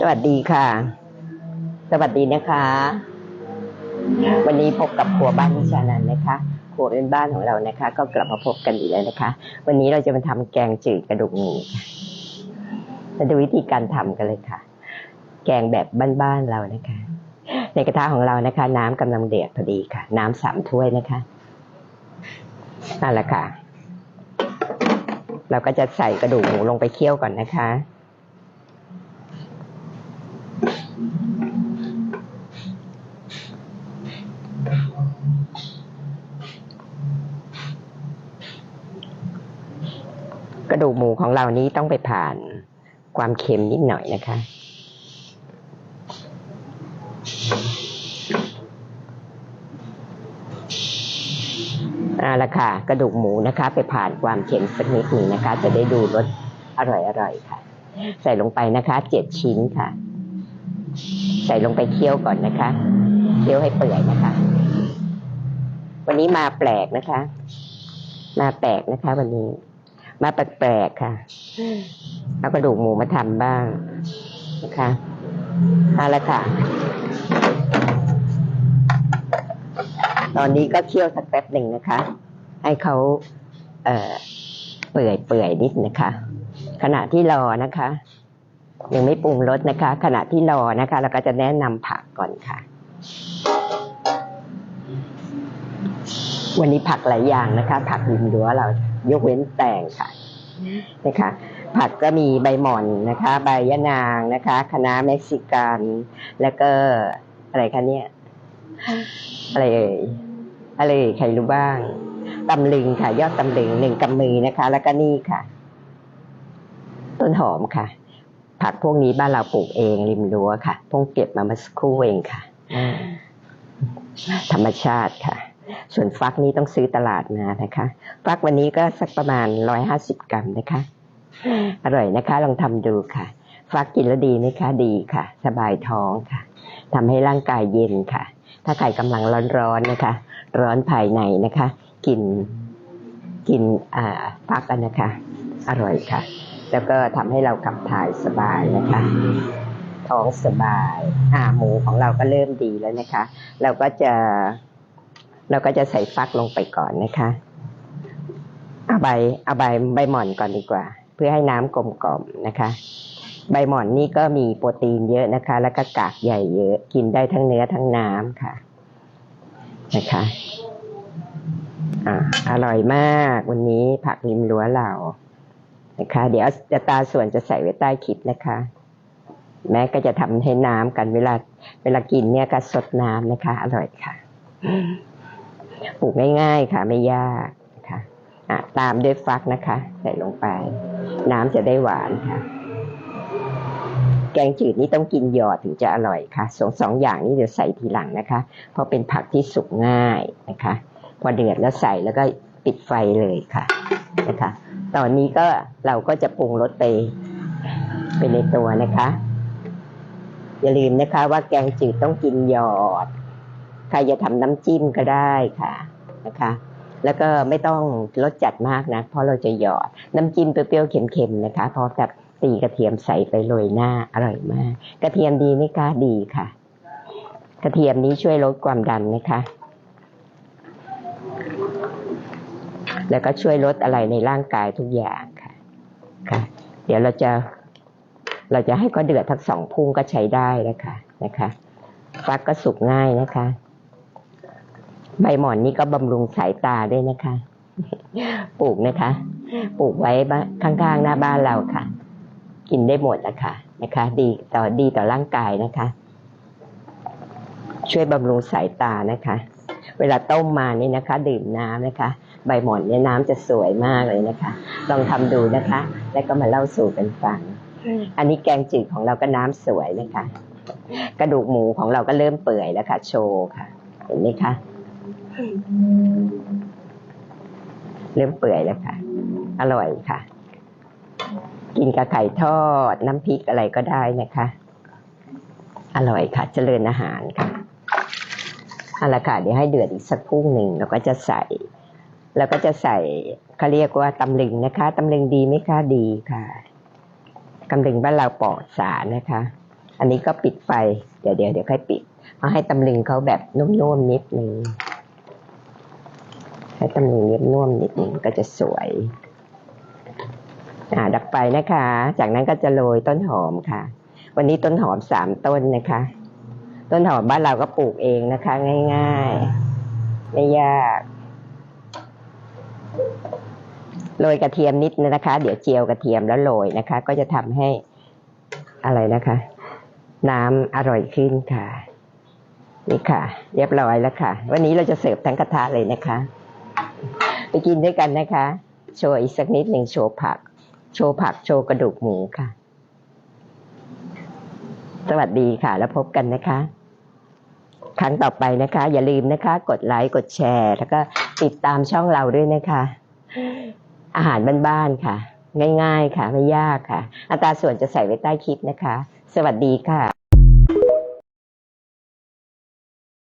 สวัสดีค่ะ สวัสดีนะคะ วันนี้พบกับครัวบ้านนิชานันท์นะคะครัวเป็นบ้านของเรานะคะ ก็กลับมาพบกันอีกแล้วนะคะ วันนี้เราจะมาทำแกงจืดกระดูกหมูค่ะมาดูวิธีการทำกันเลยค่ะ แกงแบบบ้านๆเรานะคะ ในกระทะของเรานะคะ น้ำกำลังเดือดพอดีค่ะ น้ำสามถ้วยนะคะนั่นแหละค่ะ เราก็จะใส่กระดูกหมูลงไปเคี่ยวก่อนนะคะ ระดูกหมูของเรานี้ต้องไปผ่านความเค็มนิดหน่อยนะคะเอาละค่ะ กระดูกหมูนะคะ ไปผ่านความเค็มสักนิดหนึ่งนะคะ จะได้ดูรสอร่อยๆค่ะ ใส่ลงไปนะคะ เจ็ดชิ้นค่ะ ใส่ลงไปเคี่ยวก่อนนะคะ เคี่ยวให้เปื่อยนะคะ วันนี้มาแปลกนะคะ มาแปลกนะคะ วันนี้ มาแปลกๆค่ะเอากระดูกหมูมาทำบ้างนะคะเอาละค่ะ ตอนนี้ก็เคี่ยวสักแป๊บหนึ่งนะคะ ให้เขาเอ่อเปื่อยเปื่อยนิดนะคะ ขณะที่รอนะคะ ยังไม่ปรุงรสนะคะ ขณะที่รอนะคะ เราก็จะแนะนำผักก่อนค่ะ วันนี้ผักหลายอย่างนะคะ ผักริมรั้วเรา ยกเว้นแตงค่ะนะคะ ผักก็มีใบหม่อนนะคะ ใบยะนางนะคะคะน้าเม็กซิกัน แล้วก็อะไรคะเนี่ยอะไรเอ่ยอะไรเอ่ยใครรู้บ้างตำลึงค่ะ ยอดตำลึงหนึ่งกำมือนะคะ แล้วก็นี่ค่ะ ต้นหอมค่ะ ผักพวกนี้บ้านเราปลูกเองริมรั้วค่ะพงเก็บมาเมื่อสักครู่เองค่ะธรรมชาติค่ะ ส่วนฟักนี้ต้องซื้อตลาดมานะคะ ฟักวันนี้ก็สักประมาณร้อยห้าสิบกรัมนะคะ อร่อยนะคะ ลองทำดูค่ะ ฟักกินแล้วดีไหมคะดีค่ะ สบายท้องค่ะทำให้ร่างกายเย็นค่ะ ถ้าใครกำลังร้อนๆนะคะ ร้อนภายในนะคะ กินกินอ่าฟักกันนะคะ อร่อยค่ะ แล้วก็ทำให้เราขับถ่ายสบายนะคะท้องสบาย อ่า หมูของเราก็เริ่มดีแล้วนะคะ เราก็จะ เราก็จะใส่ฟักลงไปก่อนนะคะเอาใบเอาใบใบหม่อนก่อนดีกว่า เพื่อให้น้ำกลมกล่อมนะคะ ใบหม่อนนี่ก็มีโปรตีนเยอะนะคะ แล้วก็กากใหญ่เยอะ กินได้ทั้งเนื้อทั้งน้ำค่ะ นะคะอ่าอร่อยมากวันนี้ผักริมรั้วเรานะคะ เดี๋ยวจะตาส่วนจะใส่ไว้ใต้คลิปนะคะ แม่ก็จะทำให้น้ำกันเวลา เวลากินเนี่ยก็สดน้ำนะคะ อร่อยค่ะ ปลูกง่ายๆค่ะไม่ยากนะคะอะตามด้วยฟักนะคะ ใส่ลงไป น้ำจะได้หวานค่ะ แกงจืดนี่ต้องกินหยอดถึงจะอร่อยค่ะสองสองอย่างนี้เดี๋ยวใส่ทีหลังนะคะ เพราะเป็นผักที่สุกง่ายนะคะ พอเดือดแล้วใส่แล้วก็ปิดไฟเลยค่ะนะคะ ตอนนี้ก็เราก็จะปรุงรสไปไปในตัวนะคะ อย่าลืมนะคะว่าแกงจืดต้องกินหยอด ใครจะทำน้ำจิ้มก็ได้ค่ะนะคะ แล้วก็ไม่ต้องรสจัดมากนะ เพราะเราจะหยอดน้ำจิ้มเปรี้ยวๆเค็มๆนะคะพร้อมกับตีกระเทียมใส่ไปโรยหน้าอร่อยมาก กระเทียมดีไหมคะดีค่ะ กระเทียมนี้ช่วยลดความดันนะคะ แล้วก็ช่วยลดอะไรในร่างกายทุกอย่างค่ะค่ะ เดี๋ยวเราจะเราจะให้ก็เดือดทั้งสองพุ่งก็ใช้ได้นะคะนะคะฟักก็สุกง่ายนะคะ ใบหมอนนี่ก็บำรุงสายตาด้วยนะคะ ปลูกนะคะ ปลูกไว้ข้างๆหน้าบ้านเราค่ะ กินได้หมดนะคะนะคะ ดีต่อดีต่อร่างกายนะคะ ช่วยบำรุงสายตานะคะ เวลาต้มมานี่นะคะ ดื่มน้ำนะคะ ใบหมอนเนี่ยน้ำจะสวยมากเลยนะคะ ลองทำดูนะคะ แล้วก็มาเล่าสู่กันฟัง อันนี้แกงจืดของเราก็น้ำสวยนะคะ กระดูกหมูของเราก็เริ่มเปื่อยแล้วค่ะ โชว์ค่ะ เห็นไหมคะ เริ่มเปื่อยแล้วค่ะ อร่อยค่ะ กินกับไข่ทอด น้ำพริกอะไรก็ได้นะคะ อร่อยค่ะ เจริญอาหารค่ะเอาละค่ะเดี๋ยวให้เดือดอีกสักพุ่งหนึ่งเราก็จะใส่แล้วก็จะใส่เขาเรียกว่าตำลึงนะคะตำลึงดีไหมคะดีค่ะตำลึงบ้านเราปลอดสารนะคะ อันนี้ก็ปิดไฟเดี๋ยวเดี๋ยวเดี๋ยวค่อยปิด เอาให้ตำลึงเขาแบบนุ่มๆนิดนึง ให้ตำลึงเรียบนุ่มนิดนึงก็จะสวย อ่าดับไฟนะคะ จากนั้นก็จะโรยต้นหอมค่ะ วันนี้ต้นหอมสามต้นนะคะ ต้นหอมบ้านเราก็ปลูกเองนะคะ ง่ายๆ ไม่ยากโรยกระเทียมนิดนะคะ เดี๋ยวเจียวกระเทียมแล้วโรยนะคะ ก็จะทำให้อะไรนะคะ น้ำอร่อยขึ้นค่ะ นี่ค่ะ เรียบร้อยแล้วค่ะ วันนี้เราจะเสิร์ฟทั้งกระทะเลยนะคะ ไปกินด้วยกันนะคะ โชว์อีกสักนิดหนึ่งโชว์ผัก โชว์ผักโชว์กระดูกหมูค่ะ สวัสดีค่ะ แล้วพบกันนะคะ ครั้งต่อไปนะคะ อย่าลืมนะคะ กดไลค์กดแชร์ แล้วก็ติดตามช่องเราด้วยนะคะ อาหารบ้านๆค่ะ ง่าย ๆ ค่ะ ไม่ยากค่ะ อัตราส่วนจะใส่ไว้ใต้คลิปนะคะ สวัสดีค่ะ